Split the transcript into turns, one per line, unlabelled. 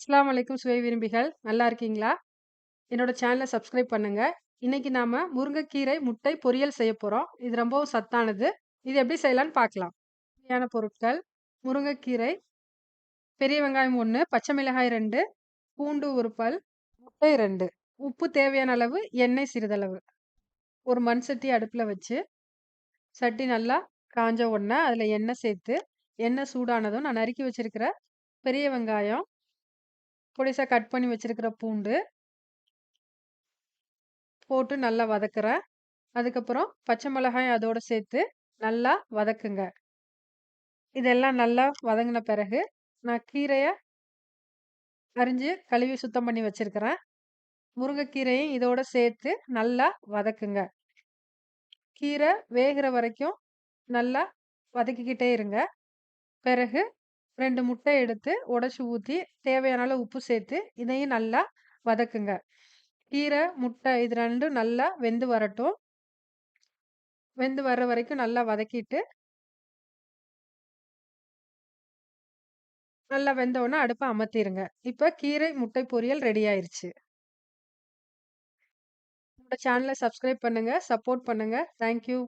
அஸ்லாம் அலைக்கும் சுவை விரும்பிகள். நல்லா இருக்கீங்களா? என்னோட சேனலை சப்ஸ்கிரைப் பண்ணுங்க. இன்னைக்கு நாம முருங்கைக்கீரை முட்டை பொரியல் செய்ய போறோம். இது ரொம்பவும் சத்தானது. இது எப்படி செய்யலான்னு பார்க்கலாம். தேவையான பொருட்கள்: முருங்கைக்கீரை, பெரிய வெங்காயம் ஒன்று பச்சை மிளகாய் ரெண்டு பூண்டு 1 பல், முட்டை ரெண்டு உப்பு தேவையான அளவு, எண்ணெய் சிறிதளவு. ஒரு மண் சட்டி அடுப்பில் வச்சு, சட்டி நல்லா காஞ்ச உடனே அதில் எண்ணெய் சேர்த்து, எண்ணெய் சூடானதும் நான் நறுக்கி வச்சிருக்கிற பெரிய வெங்காயம், பொடிசா கட் பண்ணி வச்சிருக்கிற பூண்டு போட்டு நல்லா வதக்குறேன். அதுக்கப்புறம் பச்சை மிளகாய் அதோடு சேர்த்து நல்லா வதக்குங்க. இதெல்லாம் நல்லா வதங்கின பிறகு, நான் கீரையை அரிஞ்சு கழுவி சுத்தம் பண்ணி வச்சுருக்கிறேன் முருங்கைக்கீரையும் இதோட சேர்த்து நல்லா வதக்குங்க. கீரை வேகிற வரைக்கும் நல்லா வதக்கிக்கிட்டே இருங்க. பிறகு ரெண்டு முட்டை எடுத்து உடச்சி ஊற்றி தேவையான அளவு உப்பு சேர்த்து, இதையும் நல்லா வதக்குங்க. கீரை, முட்டை இது ரெண்டும் நல்லா வெந்து வரட்டும். வெந்து வர்ற வரைக்கும் நல்லா வதக்கிட்டு நல்லா வெந்தவொன்னே அடுப்பை அமர்த்திடுங்க அமர்த்திருங்க. கீரை முட்டை பொரியல் ரெடி ஆயிருச்சு. என்னோட சேனலை சப்ஸ்கிரைப் பண்ணுங்க, சப்போர்ட் பண்ணுங்க. Thank you.